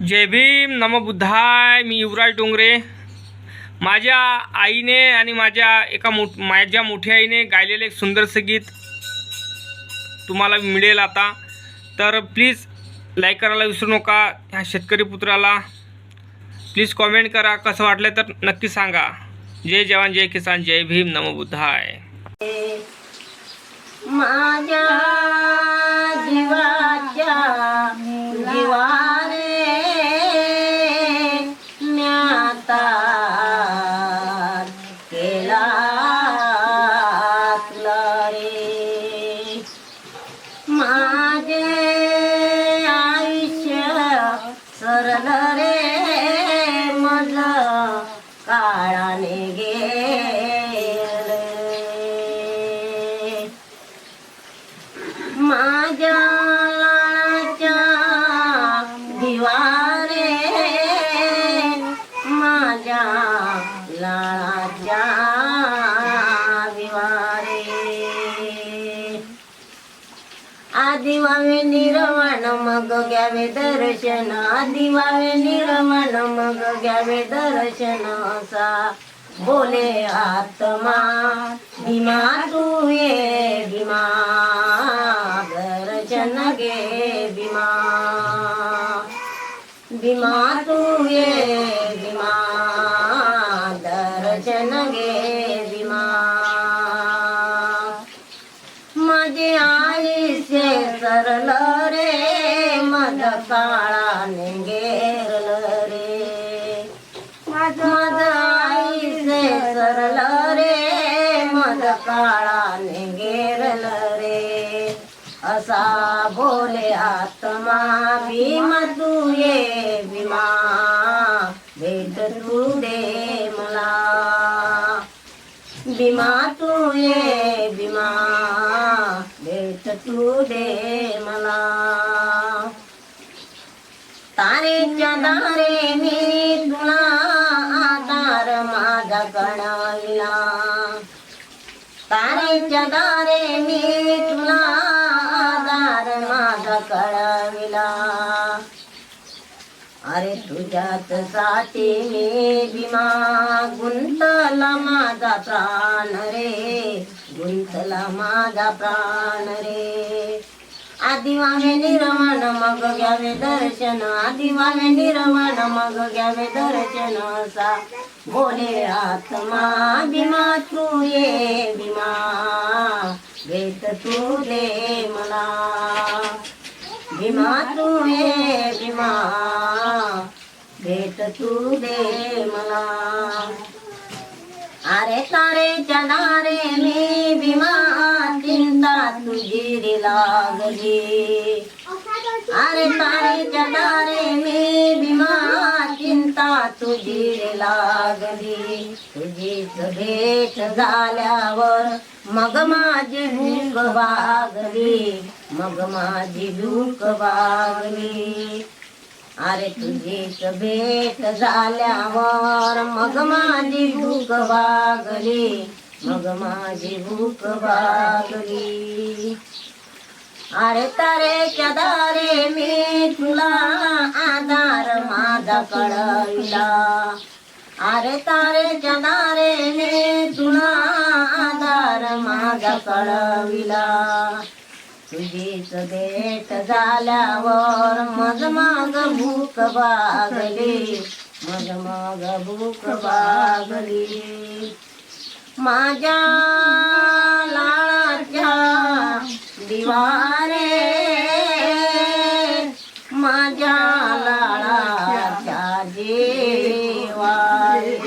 जय भीम नम बुद्धाय मी युवराज डोंगरे. माझ्या आईने आणि माझ्या एका मोठ माझ्या मोठ्या आईने गायलेलं एक सुंदरसं गीत तुम्हाला मिळेल आता. तर प्लीज लाईक करायला विसरू नका ह्या शेतकरी पुत्राला प्लीज कॉमेंट करा कसं वाटलं तर नक्की सांगा. जय जवान जय किसान जय भीम नम बुद्धाय. माझ्या अवतार केला रे माझे आयुष्य सरल रे मज काळाने गे दिवावे निरवण मग घ्यावे दर्शन. दिवावे निरवण मग घ्यावे दर्शन. असा बोले आत्मा भीमा तू ये भीमा दर्शन घे भीमा. भीमा तू ये माझे आयुष्य सरल रे मध काळाने गेरल रे माझ आयुष्य सरल रे मध काळाने गेरल रे असा बोले आत्मा भीम तू ये भीमा भेट तू दे मला भीमा तू ये भीमा भेट तू दे मला. तारेच्या दारे मी तुला आधार माझा कळविला तारेच्या दारे मी तुला आधार माझा कळविला अरे तुझ्यात साठी मी भीमा गुंतला माझा प्राण रे. गुंतला माझा प्राण रे. आधी वावे निर्वाण मग घ्यावे दर्शन. आधी वावे निर्वाण मग घ्यावे दर्शन. असा बोले आत्मा भीमा तू ये भीमा. भेट तू दे मला. भीमा तू ये भीमा. भेट तू दे मला. अरे सारे दारे मी विमान चिंता तुझी रे लागली. अरे सारे दारे मी विमान चिंता तुझी रे लागली. तुझी भेट झाल्यावर मग माझी भूक वागली. मग माझी भूक वागली. अरे तुझीच भेट झाल्यावर मग माझी भूक भागली मग माझी भूक भागली अरे तारेच्या दारे मी तुला आधार माझा कळविला. अरे तारेच्या दारे मी तुला आधार माझा कळविला. तुझीच देत झाल्यावर मग मग भूक भागली. मग मग भूक बागली माझ्या लाळाच्या दिवारे माझ्या लाळाच्या जेवारे